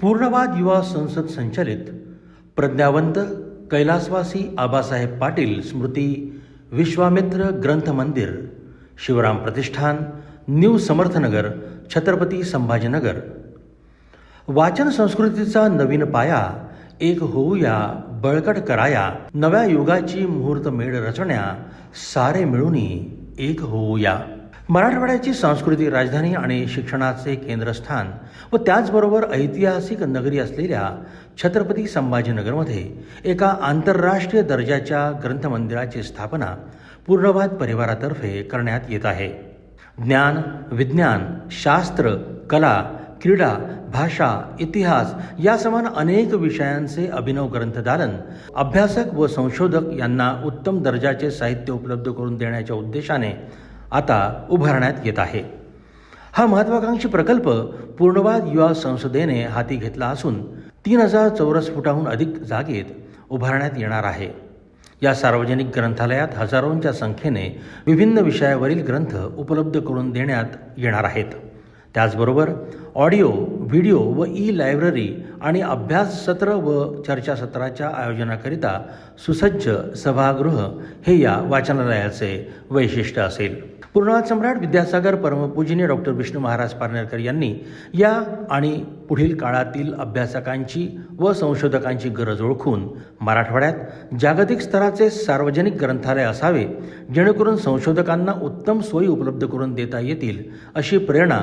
पूर्णवाद युवा संसद संचालित. प्रज्ञावंत कैलासवासी आबासाहेब पाटील स्मृती विश्वामित्र ग्रंथ मंदिर शिवराम प्रतिष्ठान न्यू समर्थनगर छत्रपती संभाजीनगर. वाचन संस्कृतीचा नवीन पाया एक होऊया बळकट कराया नव्या युगाची मुहूर्तमेढ रचण्या सारे मिळूनी एक होऊया. मराठवाड्याची सांस्कृतिक राजधानी आणि शिक्षणाचे केंद्रस्थान व त्याचबरोबर ऐतिहासिक नगरी असलेल्या छत्रपती संभाजीनगरमध्ये एका आंतरराष्ट्रीय दर्जाच्या ग्रंथमंदिराची स्थापना पूर्णवाद परिवारातर्फे करण्यात येत आहे. ज्ञान विज्ञान शास्त्र कला क्रीडा भाषा इतिहास या समान अनेक विषयांचे अभिनव ग्रंथदालन अभ्यासक व संशोधक यांना उत्तम दर्जाचे साहित्य उपलब्ध करून देण्याच्या उद्देशाने आता उभारण्यात येत आहे. हा महत्वाकांक्षी प्रकल्प पूर्णवाद युवा संसदेने हाती घेतला असून तीन हजार चौरस फुटाहून अधिक जागेत उभारण्यात येणार आहे. या सार्वजनिक ग्रंथालयात हजारोंच्या संख्येने विभिन्न विषयावरील ग्रंथ उपलब्ध करून देण्यात येणार आहेत. त्याचबरोबर ऑडिओ व्हिडिओ व ई लायब्ररी आणि अभ्यास सत्र व चर्चासत्राच्या आयोजनाकरिता सुसज्ज सभागृह हे या वाचनालयाचे वैशिष्ट्य असेल. पूर्णवाद सम्राट विद्यासागर परमपूजनीय डॉक्टर विष्णू महाराज पारनेरकर यांनी या आणि पुढील काळातील अभ्यासकांची व संशोधकांची गरज ओळखून मराठवाड्यात जागतिक स्तराचे सार्वजनिक ग्रंथालय असावे जेणेकरून संशोधकांना उत्तम सोयी उपलब्ध करून देता येतील अशी प्रेरणा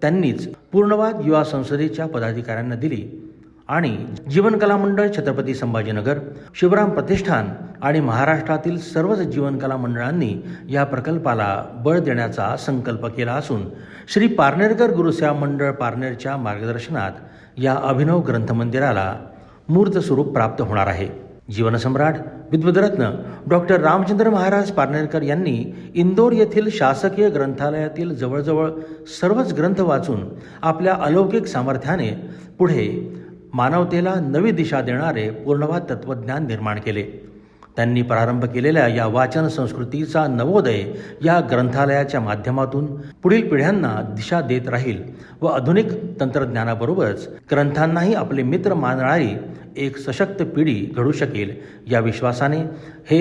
त्यांनीच पूर्णवाद युवा संसदेच्या पदाधिकाऱ्यांना दिली. आणि जीवनकला मंडळ छत्रपती संभाजीनगर शिवराम प्रतिष्ठान आणि महाराष्ट्रातील सर्वच जीवनकला मंडळांनी या प्रकल्पाला बळ देण्याचा संकल्प केला असून श्री पारनेरकर गुरुसेवा मंडळ पारनेरच्या मार्गदर्शनात या अभिनव ग्रंथमंदिराला मूर्त स्वरूप प्राप्त होणार आहे. जीवनसम्राट विद्वदरत्न डॉक्टर रामचंद्र महाराज पारनेरकर यांनी इंदोर येथील शासकीय ग्रंथालयातील जवळजवळ सर्वच ग्रंथ वाचून आपल्या अलौकिक सामर्थ्याने पुढे मानवतेला नवी दिशा देणारे पूर्णवाद तत्वज्ञान निर्माण केले. त्यांनी प्रारंभ केलेल्या या वाचन संस्कृतीचा नवोदय या ग्रंथालयाच्या माध्यमातून पुढील पिढ्यांना दिशा देत राहील व आधुनिक तंत्रज्ञानाबरोबरच ग्रंथांनाही आपले मित्र मानणारी एक सशक्त पिढी घडू शकेल. या विश्वासाने हे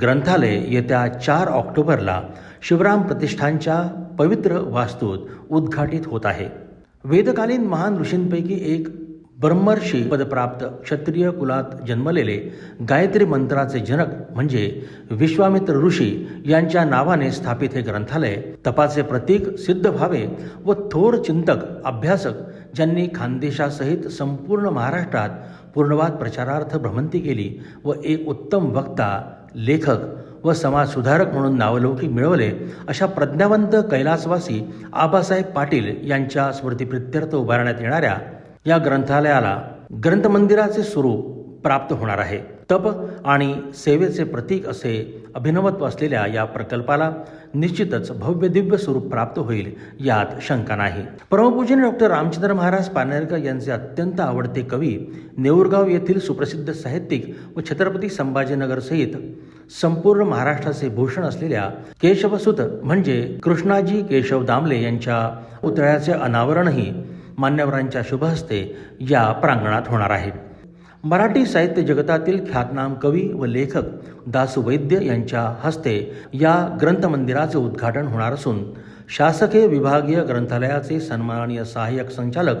ग्रंथालय येत्या चार ऑक्टोबरला शिवराम प्रतिष्ठानच्या पवित्र वास्तूत उद्घाटित होत आहे. वेदकालीन महान ऋषींपैकी एक ब्रह्मर्षी पदप्राप्त क्षत्रिय कुलात जन्मलेले गायत्री मंत्राचे जनक म्हणजे विश्वामित्र ऋषी यांच्या नावाने स्थापित हे ग्रंथालय तपाचे प्रतीक सिद्ध व्हावे व थोर चिंतक अभ्यासक ज्यांनी खानदेशासहित संपूर्ण महाराष्ट्रात पूर्णवाद प्रचारार्थ भ्रमंती केली व एक उत्तम वक्ता लेखक व समाजसुधारक म्हणून नावलौकिक मिळवले अशा प्रज्ञावंत कैलासवासी आबासाहेब पाटील यांच्या स्मृतीप्रित्यर्थ उभारण्यात येणाऱ्या या ग्रंथालयाला ग्रंथमंदिराचे स्वरूप प्राप्त होणार आहे. तप आणि सेवेचे प्रतीक असे अभिनवत्व असलेल्या या प्रकल्पाला निश्चितच भव्य दिव्य स्वरूप प्राप्त होईल यात शंका नाही. परमपूजन डॉक्टर रामचंद्र महाराज पानेरकर यांचे अत्यंत आवडते कवी नेऊरगाव येथील सुप्रसिद्ध साहित्यिक व छत्रपती संभाजीनगरसहित संपूर्ण महाराष्ट्राचे भूषण असलेल्या केशवसुत म्हणजे कृष्णाजी केशव दामले यांच्या पुतळ्याचे अनावरणही मान्यवरांच्या शुभहस्ते या प्रांगणात होणार आहे. मराठी साहित्य जगतातील ख्यातनाम कवी व लेखक दासू वैद्य यांच्या हस्ते या ग्रंथमंदिराचे उद्घाटन होणार असून शासकीय विभागीय ग्रंथालयाचे सन्माननीय सहाय्यक संचालक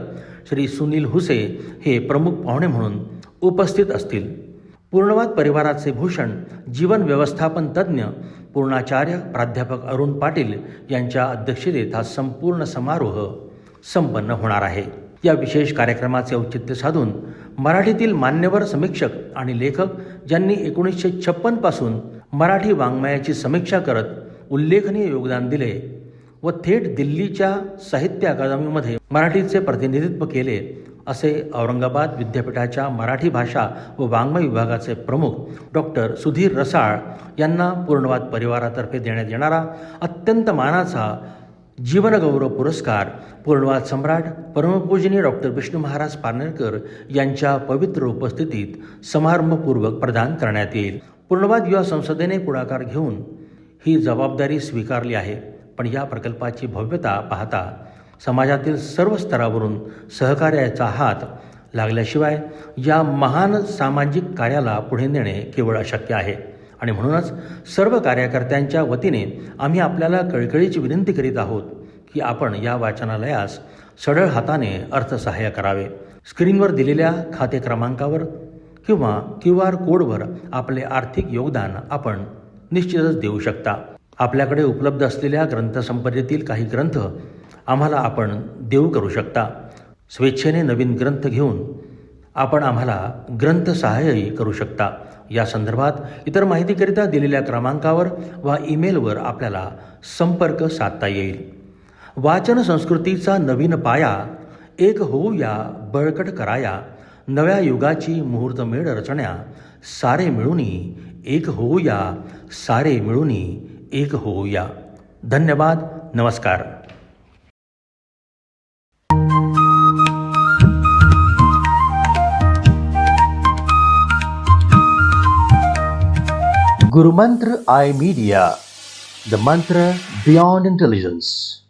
श्री सुनील हुसे हे प्रमुख पाहुणे म्हणून उपस्थित असतील. पूर्णवाद परिवाराचे भूषण जीवन व्यवस्थापन तज्ज्ञ पूर्णाचार्य प्राध्यापक अरुण पाटील यांच्या अध्यक्षतेत हा संपूर्ण समारोह संपन्न होणार आहे. या विशेष कार्यक्रमाचे औचित्य साधून मराठीतील मान्यवर समीक्षक आणि लेखक ज्यांनी एकोणीसशे छप्पनपासून मराठी वाङ्मयाची समीक्षा करत उल्लेखनीय योगदान दिले व थेट दिल्लीच्या साहित्य अकादमीमध्ये मराठीचे प्रतिनिधित्व केले असे औरंगाबाद विद्यापीठाच्या मराठी भाषा व वाङ्मय विभागाचे प्रमुख डॉक्टर सुधीर रसाळ यांना पूर्णवाद परिवारातर्फे देण्यात येणारा अत्यंत मानाचा जीवनगौरव पुरस्कार पूर्णवाद सम्राट परमपूजनीय डॉक्टर विष्णू महाराज पार्नेरकर यांच्या पवित्र उपस्थितीत समारंभपूर्वक प्रदान करण्यात येईल. पूर्णवाद युवा संसदेने पुढाकार घेऊन ही जबाबदारी स्वीकारली आहे. पण या प्रकल्पाची भव्यता पाहता समाजातील सर्व स्तरावरून सहकार्याचा हात लागल्याशिवाय या महान सामाजिक कार्याला पुढे नेणे केवळ अशक्य आहे. आणि म्हणूनच सर्व कार्यकर्त्यांच्या वतीने आम्ही आपल्याला कळकळीची विनंती करीत आहोत की आपण या वाचनालयास सढळ हाताने अर्थसहाय्य करावे. स्क्रीनवर दिलेल्या खाते क्रमांकावर किंवा क्यू आर कोडवर आपले आर्थिक योगदान आपण निश्चितच देऊ शकता. आपल्याकडे उपलब्ध असलेल्या ग्रंथसंपदेतील काही ग्रंथ आम्हाला आपण देऊ करू शकता. स्वेच्छेने नवीन ग्रंथ घेऊन आपण आम्हाला ग्रंथ सहाय्यही करू शकता. या संदर्भात इतर माहितीकरिता दिलेल्या क्रमांकावर वा ईमेलवर आपल्याला संपर्क साधता येईल. वाचन संस्कृतीचा नवीन पाया एक होऊया बळकट कराया नव्या युगाची मुहूर्तमेढ रचण्या सारे मिळूनी एक होऊया सारे मिळूनी एक होऊया धन्यवाद नमस्कार. Guru Mantra I Media, the mantra beyond intelligence.